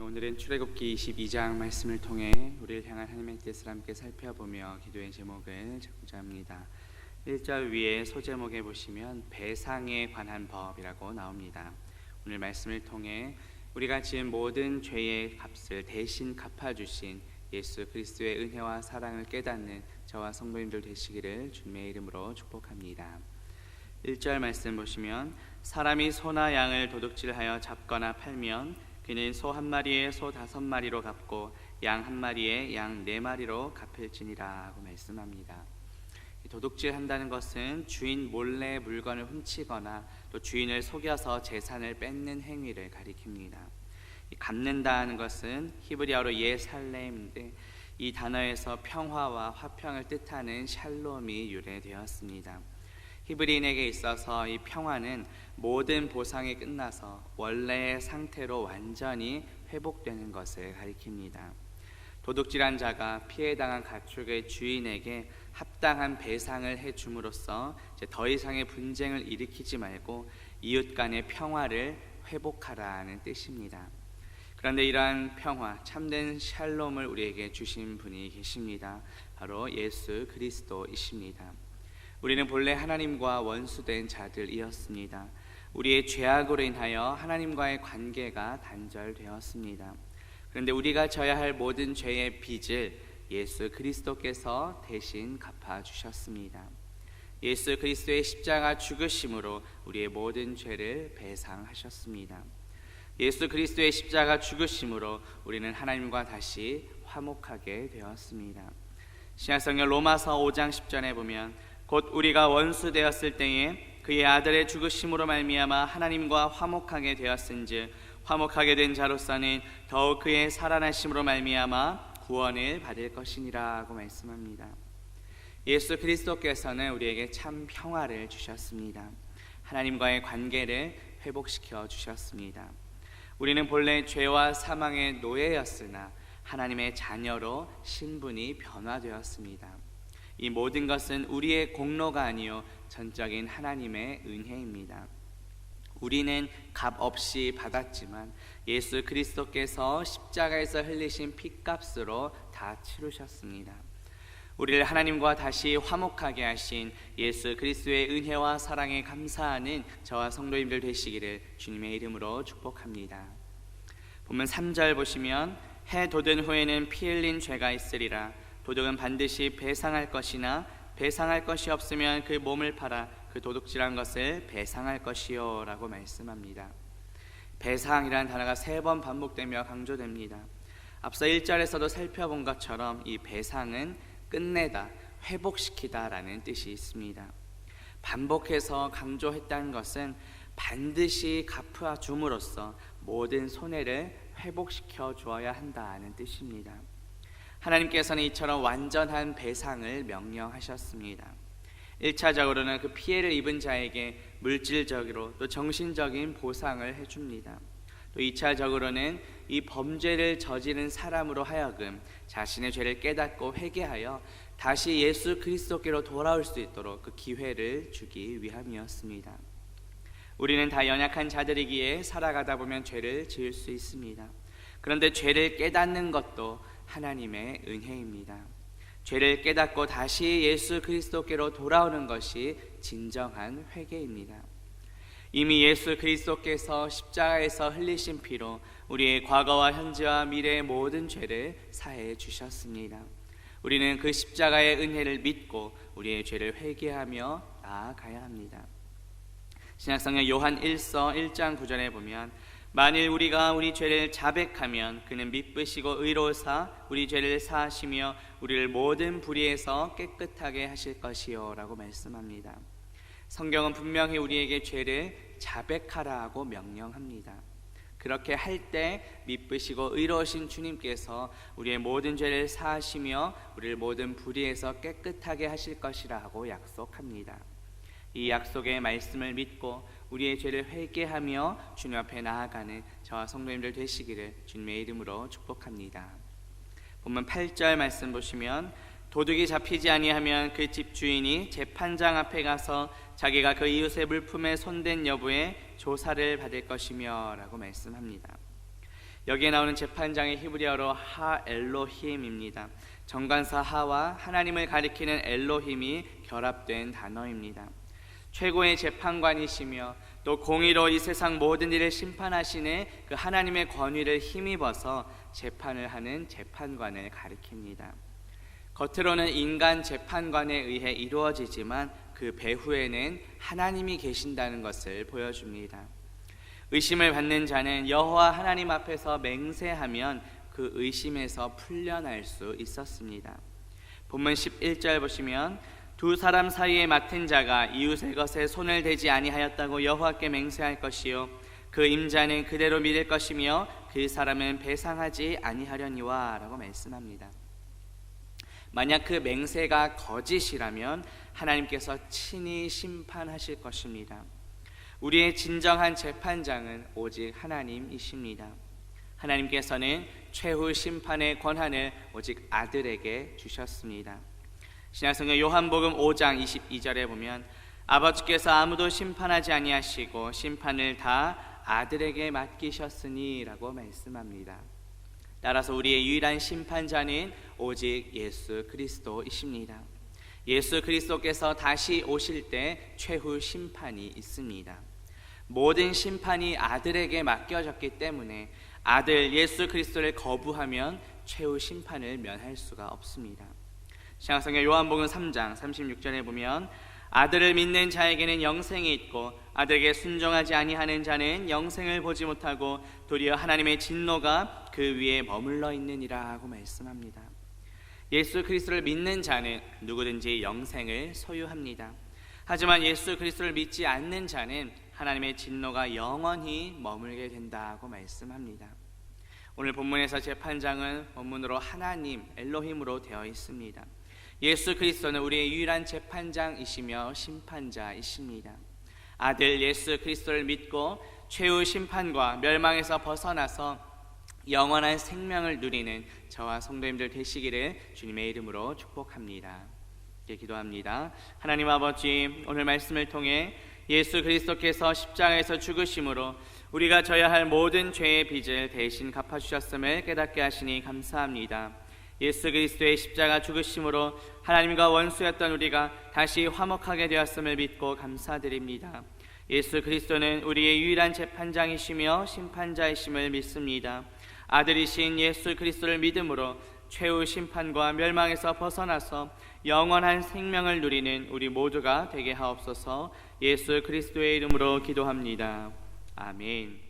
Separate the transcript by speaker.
Speaker 1: 오늘은 출애굽기 22장 말씀을 통해 우리를 향한 하나님의 뜻을 함께 살펴보며 기도의 제목을 잡고자 합니다. 1절 위에 소제목에 보시면 배상에 관한 법이라고 나옵니다. 오늘 말씀을 통해 우리가 지은 모든 죄의 값을 대신 갚아 주신 예수 그리스도의 은혜와 사랑을 깨닫는 저와 성도님들 되시기를 주님의 이름으로 축복합니다. 1절 말씀 보시면 사람이 소나 양을 도둑질하여 잡거나 팔면 그는 소 한 마리에 소 다섯 마리로 갚고 양 한 마리에 양 네 마리로 갚을지니라고 말씀합니다. 도둑질 한다는 것은 주인 몰래 물건을 훔치거나 또 주인을 속여서 재산을 뺏는 행위를 가리킵니다. 이 갚는다는 것은 히브리어로 예살렘인데 이 단어에서 평화와 화평을 뜻하는 샬롬이 유래되었습니다. 히브리인에게 있어서 이 평화는 모든 보상이 끝나서 원래의 상태로 완전히 회복되는 것을 가리킵니다. 도둑질한 자가 피해당한 가축의 주인에게 합당한 배상을 해 줌으로써 더 이상의 분쟁을 일으키지 말고 이웃 간의 평화를 회복하라는 뜻입니다. 그런데 이러한 평화, 참된 샬롬을 우리에게 주신 분이 계십니다. 바로 예수 그리스도이십니다. 우리는 본래 하나님과 원수된 자들이었습니다. 우리의 죄악으로 인하여 하나님과의 관계가 단절되었습니다. 그런데 우리가 져야 할 모든 죄의 빚을 예수 그리스도께서 대신 갚아 주셨습니다. 예수 그리스도의 십자가 죽으심으로 우리의 모든 죄를 배상하셨습니다. 예수 그리스도의 십자가 죽으심으로 우리는 하나님과 다시 화목하게 되었습니다. 신약성경 로마서 5장 10절에 보면 곧 우리가 원수 되었을 때에 그의 아들의 죽으심으로 말미암아 하나님과 화목하게 되었은즉 화목하게 된 자로서는 더욱 그의 살아나심으로 말미암아 구원을 받을 것이니라고 말씀합니다. 예수 그리스도께서는 우리에게 참 평화를 주셨습니다. 하나님과의 관계를 회복시켜 주셨습니다. 우리는 본래 죄와 사망의 노예였으나 하나님의 자녀로 신분이 변화되었습니다. 이 모든 것은 우리의 공로가 아니요 전적인 하나님의 은혜입니다. 우리는 값 없이 받았지만 예수 그리스도께서 십자가에서 흘리신 피값으로 다 치르셨습니다. 우리를 하나님과 다시 화목하게 하신 예수 그리스도의 은혜와 사랑에 감사하는 저와 성도님들 되시기를 주님의 이름으로 축복합니다. 보면 3절 보시면 해 돋은 후에는 피 흘린 죄가 있으리라 도둑은 반드시 배상할 것이나 배상할 것이 없으면 그 몸을 팔아 그 도둑질한 것을 배상할 것이요라고 말씀합니다. 배상이라는 단어가 세 번 반복되며 강조됩니다. 앞서 1절에서도 살펴본 것처럼 이 배상은 끝내다, 회복시키다라는 뜻이 있습니다. 반복해서 강조했다는 것은 반드시 갚아 줌으로써 모든 손해를 회복시켜 주어야 한다는 뜻입니다. 하나님께서는 이처럼 완전한 배상을 명령하셨습니다. 1차적으로는 그 피해를 입은 자에게 물질적으로 또 정신적인 보상을 해줍니다. 또 2차적으로는 이 범죄를 저지른 사람으로 하여금 자신의 죄를 깨닫고 회개하여 다시 예수 그리스도께로 돌아올 수 있도록 그 기회를 주기 위함이었습니다. 우리는 다 연약한 자들이기에 살아가다 보면 죄를 지을 수 있습니다. 그런데 죄를 깨닫는 것도 하나님의 은혜입니다. 죄를 깨닫고 다시 예수 그리스도께로 돌아오는 것이 진정한 회개입니다. 이미 예수 그리스도께서 십자가에서 흘리신 피로 우리의 과거와 현재와 미래의 모든 죄를 사해 주셨습니다. 우리는 그 십자가의 은혜를 믿고 우리의 죄를 회개하며 나아가야 합니다. 신약성경 요한 1서 1장 9절에 보면 만일 우리가 우리 죄를 자백하면 그는 미쁘시고 의로사 우리 죄를 사하시며 우리를 모든 불의에서 깨끗하게 하실 것이요라고 말씀합니다. 성경은 분명히 우리에게 죄를 자백하라고 명령합니다. 그렇게 할 때 미쁘시고 의로우신 주님께서 우리의 모든 죄를 사하시며 우리를 모든 불의에서 깨끗하게 하실 것이라고 약속합니다. 이 약속의 말씀을 믿고 우리의 죄를 회개하며 주님 앞에 나아가는 저와 성도님들 되시기를 주님의 이름으로 축복합니다. 보면 8절 말씀 보시면 도둑이 잡히지 아니하면 그 집 주인이 재판장 앞에 가서 자기가 그 이웃의 물품에 손댄 여부에 조사를 받을 것이며라고 말씀합니다. 여기에 나오는 재판장의 히브리어로 하 엘로힘입니다. 정관사 하와 하나님을 가리키는 엘로힘이 결합된 단어입니다. 최고의 재판관이시며 또 공의로 이 세상 모든 일을 심판하시는 그 하나님의 권위를 힘입어서 재판을 하는 재판관을 가리킵니다. 겉으로는 인간 재판관에 의해 이루어지지만 그 배후에는 하나님이 계신다는 것을 보여줍니다. 의심을 받는 자는 여호와 하나님 앞에서 맹세하면 그 의심에서 풀려날 수 있었습니다. 본문 11절 보시면 두 사람 사이에 맡은 자가 이웃의 것에 손을 대지 아니하였다고 여호와께 맹세할 것이요 그 임자는 그대로 믿을 것이며 그 사람은 배상하지 아니하려니와라고 말씀합니다. 만약 그 맹세가 거짓이라면 하나님께서 친히 심판하실 것입니다. 우리의 진정한 재판장은 오직 하나님이십니다. 하나님께서는 최후 심판의 권한을 오직 아들에게 주셨습니다. 신약성경 요한복음 5장 22절에 보면 아버지께서 아무도 심판하지 아니하시고 심판을 다 아들에게 맡기셨으니라고 말씀합니다. 따라서 우리의 유일한 심판자는 오직 예수 그리스도이십니다. 예수 그리스도께서 다시 오실 때 최후 심판이 있습니다. 모든 심판이 아들에게 맡겨졌기 때문에 아들 예수 그리스도를 거부하면 최후 심판을 면할 수가 없습니다. 신약성경 요한복음 3장 36절에 보면 아들을 믿는 자에게는 영생이 있고 아들에게 순종하지 아니하는 자는 영생을 보지 못하고 도리어 하나님의 진노가 그 위에 머물러 있느니라 하고 말씀합니다. 예수 그리스도를 믿는 자는 누구든지 영생을 소유합니다. 하지만 예수 그리스도를 믿지 않는 자는 하나님의 진노가 영원히 머물게 된다고 말씀합니다. 오늘 본문에서 재판장은 본문으로 하나님 엘로힘으로 되어 있습니다. 예수 그리스도는 우리의 유일한 재판장이시며 심판자이십니다. 아들 예수 그리스도를 믿고 최후 심판과 멸망에서 벗어나서 영원한 생명을 누리는 저와 성도님들 되시기를 주님의 이름으로 축복합니다. 예, 기도합니다. 하나님 아버지 오늘 말씀을 통해 예수 그리스도께서 십자가에서 죽으심으로 우리가 져야 할 모든 죄의 빚을 대신 갚아주셨음을 깨닫게 하시니 감사합니다. 예수 그리스도의 십자가 죽으심으로 하나님과 원수였던 우리가 다시 화목하게 되었음을 믿고 감사드립니다. 예수 그리스도는 우리의 유일한 재판장이시며 심판자이심을 믿습니다. 아들이신 예수 그리스도를 믿음으로 최후 심판과 멸망에서 벗어나서 영원한 생명을 누리는 우리 모두가 되게 하옵소서 예수 그리스도의 이름으로 기도합니다. 아멘.